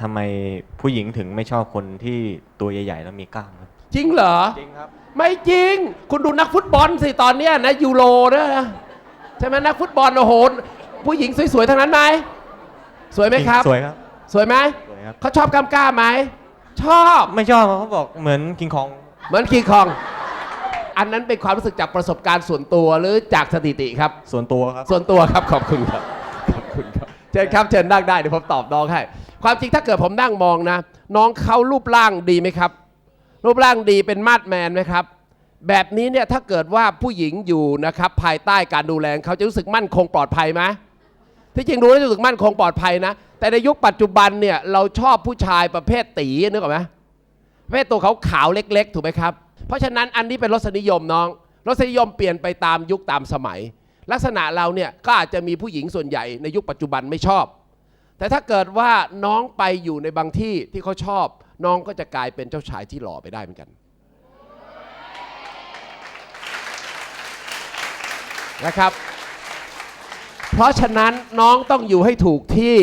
ทำไมผู้หญิงถึงไม่ชอบคนที่ตัวใหญ่ๆแล้วมีกล้ามครับจริงเหรอ จริงครับ ไม่จริง คุณดูนักฟุตบอลสิตอนเนี้ยนะยูโรนะใช่ไหมนักฟุตบอลโอ้โหผู้หญิงสวยๆทั้งนั้นไหมสวยไหมครับ สวยครับ สวยไหมสวยครับ เขาชอบกล้ามกล้ามไหมชอบไม่ชอบเขาบอกเหมือนคิงคอง เหมือนคีคอง อันนั้นเป็นความรู้สึกจากประสบการณ์ส่วนตัวหรือจากสถิติครับ ส่วนตัวครับ ส่วนตัวครับขอบคุณครับ ขอบคุณครับ เชิญครับ เชิญนั่งได้เดี๋ยวผมตอบน้องให้ ความจริงถ้าเกิดผมนั่งมองนะ น้องเขารูปร่างดีไหมครับ รูปร่างดีเป็นมาดแมนไหมครับ แบบนี้เนี่ยถ้าเกิดว่าผู้หญิงอยู่นะครับภายใต้การดูแลเขาจะรู้สึกมั่นคงปลอดภัยไหมที่จริงดูแล้วจะรู้สึกมั่นคงปลอดภัยนะ แต่ในยุคปัจจุบันเนี่ยเราชอบผู้ชายประเภทตีนึกออกไหมประเภทตัวเขาขาวเล็ก ๆ ถูกไหมครับ เพราะฉะนั้นอันนี้เป็นรสนิยมน้อง รสนิยมเปลี่ยนไปตามยุคตามสมัย ลักษณะเราเนี่ยก็อาจจะมีผู้หญิงส่วนใหญ่ในยุคปัจจุบันไม่ชอบ แต่ถ้าเกิดว่าน้องไปอยู่ในบางที่ที่เขาชอบ น้องก็จะกลายเป็นเจ้าชายที่หล่อไปได้เหมือนกันนะครับ เพราะฉะนั้นน้องต้องอยู่ให้ถูกที่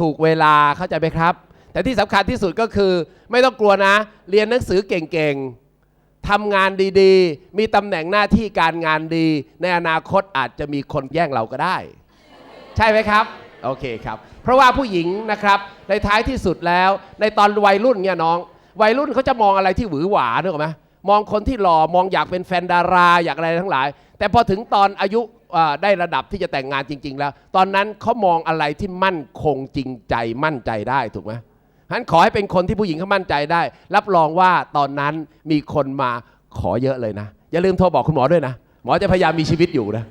ถูกเวลาเข้าใจไหมครับ แต่ที่สำคัญที่สุดก็คือ ไม่ต้องกลัวนะ เรียนหนังสือเก่งๆทำงานดีๆ มีตำแหน่งหน้าที่การงานดี ในอนาคตอาจจะมีคนแย่งเราก็ได้ ใช่ไหมครับ โอเคครับ เพราะว่าผู้หญิงนะครับในท้ายที่สุดแล้ว ในตอนวัยรุ่นเนี่ยน้อง วัยรุ่นเขาจะมองอะไรที่หวือหวานึกออกไหมมองคนที่หล่อมองอยากเป็นแฟนดาราอยากอะไรทั้งหลาย แต่พอถึงตอนอายุได้ระดับที่จะแต่งงานจริง ๆ แล้ว ตอนนั้นเขามองอะไรที่มั่นคงจริงใจมั่นใจได้ถูกไหมฉะนั้นขอให้เป็นคนที่ผู้หญิงเขามั่นใจได้ รับรองว่าตอนนั้นมีคนมาขอเยอะเลยนะ อย่าลืมโทรบอกคุณหมอด้วยนะ หมอจะพยายามมีชีวิตอยู่นะ